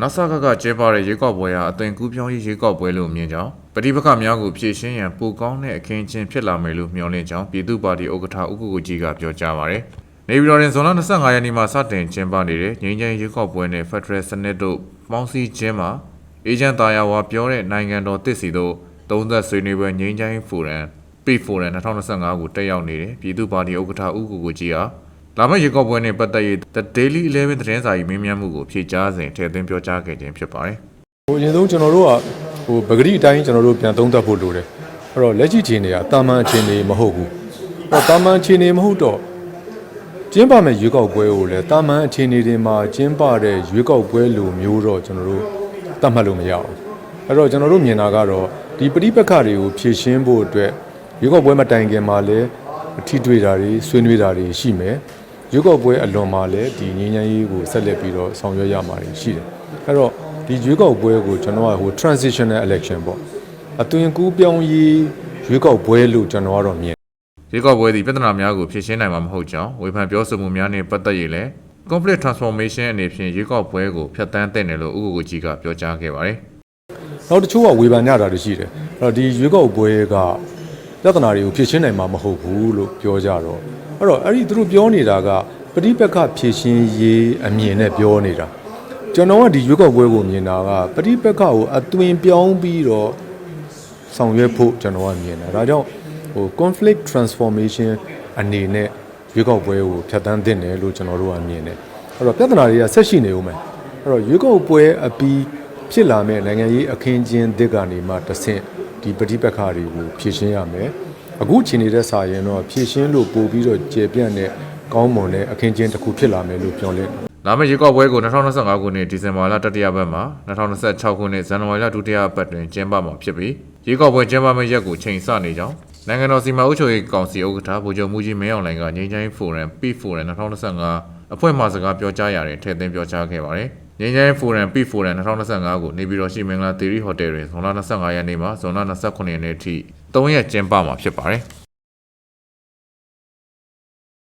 နာဆာကကကျဲပါတဲ့ရေကောက်ပွဲဟာအသွင်ကူးပြောင်းရေးရေကောက်ပွဲလို့မြင်ကြောင်းပဋိပက္ခများကိုဖြေရှင်းရန်ပိုကောင်းတဲ့အခင်းအကျင်းဖြစ်လာမယ်လို့မျှော်လင့်ကြောင်းပြည်သူ့ပါတီဥက္ကဋ္ဌဦးကိုကိုကြီးကပြောကြားပါတယ်။နေပြည်တော်တွင်ဇွန်လ25ရက်နေ့မှာစတင်ကျင်းပနေတဲ့ငြိမ်းချမ်းရေးရေကောက်ပွဲနဲ့ဖက်ဒရယ်စနစ်တို့ပေါင်းစည်းခြင်းမှာအေဂျင့်တာယာဝါပြောတဲ့နိုင်ငံတော်တစ်စီတို့သုံးသက်ဆွေးနွေးပွဲငြိမ်းချမ်းရေးဖိုရမ် P Forum 2025ကိုတက်ရောက်နေတဲ့ပြည်သူ့ပါတီဥက္ကဋ္ဌဦးကိုကိုကြီးဟာ လာမယ့်ရေကောက်ပွဲနဲ့ပတ်သက်ရေး The Daily 11သတင်းစာကြီးမင်းမြန်းမှုကိုဖြေကြားစဉ်ထည့်သွင်းပြောကြားခဲ့ခြင်းဖြစ်ပါတယ်။ဟိုအရင်ဆုံးကျွန်တော်တို့ကဟိုပဂရိအတိုင်းကျွန်တော်တို့ပြန်သုံးသပ်ဖို့လိုတယ်အဲ့တော့လက်ရှိအခြေအနေကတာမန်အခြေအနေမဟုတ်ဘူးအဲ့တော့တာမန်အခြေအနေမဟုတ်တော့ကျင်းပမဲ့ရွေးကောက်ပွဲကိုလည်းတာမန်အခြေအနေတွေမှာကျင်းပတဲ့ရွေးကောက်ပွဲလိုမျိုးတော့ကျွန်တော်တို့သတ်မှတ်လို့မရအောင်အဲ့တော့ကျွန်တော်တို့မြင်တာကတော့ဒီပဋိပက္ခတွေကိုဖြေရှင်းဖို့အတွက်ရွေးကောက်ပွဲမတိုင်ခင်မှာလည်းထိတွေ့တာတွေဆွေးနွေးတာတွေရှိမယ် ရွေးကောက်ပွဲအလွန်မှာလည်းဒီငြိမ်းချမ်းရေးကိုဆက်လက်ပြီးတော့ဆောင်ရွက်ရမှာတွေရှိတယ်အဲ့တော့ဒီရွေးကောက်ပွဲကိုကျွန်တော်ကဟို transitional election ပေါ့အသွင်ကူးပြောင်းရေးရွေးကောက်ပွဲလို့ကျွန်တော်ကတော့မြင်ရွေးကောက်ပွဲသည်ပြဿနာများကိုဖြေရှင်းနိုင်မှာမဟုတ်ကြောင်းဝေဖန်ပြောဆိုမှုများနဲ့ပတ်သက်၍လည်း conflict transformation အနေဖြင့်ရွေးကောက်ပွဲကိုဖျက်ဆီးတဲ့နယ်လို့ဥက္ကိုကိုကြီးကပြောကြားခဲ့ပါတယ်နောက်တချို့ကဝေဖန်ကြတာတွေရှိတယ်အဲ့တော့ဒီရွေးကောက်ပွဲက ပြဿနာတွေကိုဖြေရှင်းနိုင်မှာမဟုတ်ဘူးလို့ပြောကြတော့အဲ့တော့အဲ့ဒီသူတို့ပြောနေတာကပဋိပက္ခဖြေရှင်းရေးအမြင်နဲ့ပြောနေတာကျွန်တော်ကဒီရွေးကောက်ပွဲကိုမြင်တာကပဋိပက္ခကိုအသွင်ပြောင်းပြီးတော့ဆောင်ရွက်ဖို့ကျွန်တော်ကမြင်တယ်ဒါကြောင့်ဟို conflict transformation အနေနဲ့ရွေးကောက်ပွဲကိုဖျက်ဆီးသင့်တယ်လို့ကျွန်တော်တို့ကမြင်တယ်အဲ့တော့ပြဿနာတွေကဆက်ရှိနေဦးမယ်အဲ့တော့ရွေးကောက်ပွဲအပြီးဖြစ်လာမဲ့နိုင်ငံရေးအခင်းကျင်းတစ်ကနေမှတဆင့် ဒီပဋိပက္ခတွေကိုဖြေရှင်းရမယ်အခုချိန်နေတဲ့စာရင်တော့ဖြေရှင်းလို့ပို့ပြီးတော့ကျေပြန့်တဲ့ကောင်းမွန်တဲ့အခင်းကျင်းတစ်ခုဖြစ်လာမယ်လို့ပြောလဲလာမယ့်ရွေးကောက်ပွဲကို2025ခုနှစ်ဒီဇင်ဘာလတတိယပတ်မှာ2026ခုနှစ်ဇန်နဝါရီလဒုတိယပတ်တွင်ကျင်းပမှာဖြစ်ပြီးရွေးကောက်ပွဲကျင်းပမယ့်ရက်ကိုချိန်ဆနေကြောင်းနိုင်ငံတော်စီမံအုပ်ချုပ်ရေးကောင်စီဥက္ကဋ္ဌဗိုလ်ချုပ်မှုကြီးမင်းအောင်လှိုင်ကငြိမ်းချမ်းရေးဖိုရမ် P Forum 2025အဖွဲ့မှစကားပြောကြားရာတွင်ထည့်သွင်းပြောကြားခဲ့ပါတယ်။ ငြိမ်းချမ်းရေးဖိုရမ် P Forum 2025ကိုနေပြည်တော်ရှိမင်္ဂလာသီရိဟိုတယ်တွင်ဇွန်လ25ရက်နေ့မှဇွန်လ29ရက်နေ့အထိ3ရက်ကျင်းပမှာဖြစ်ပါတယ်။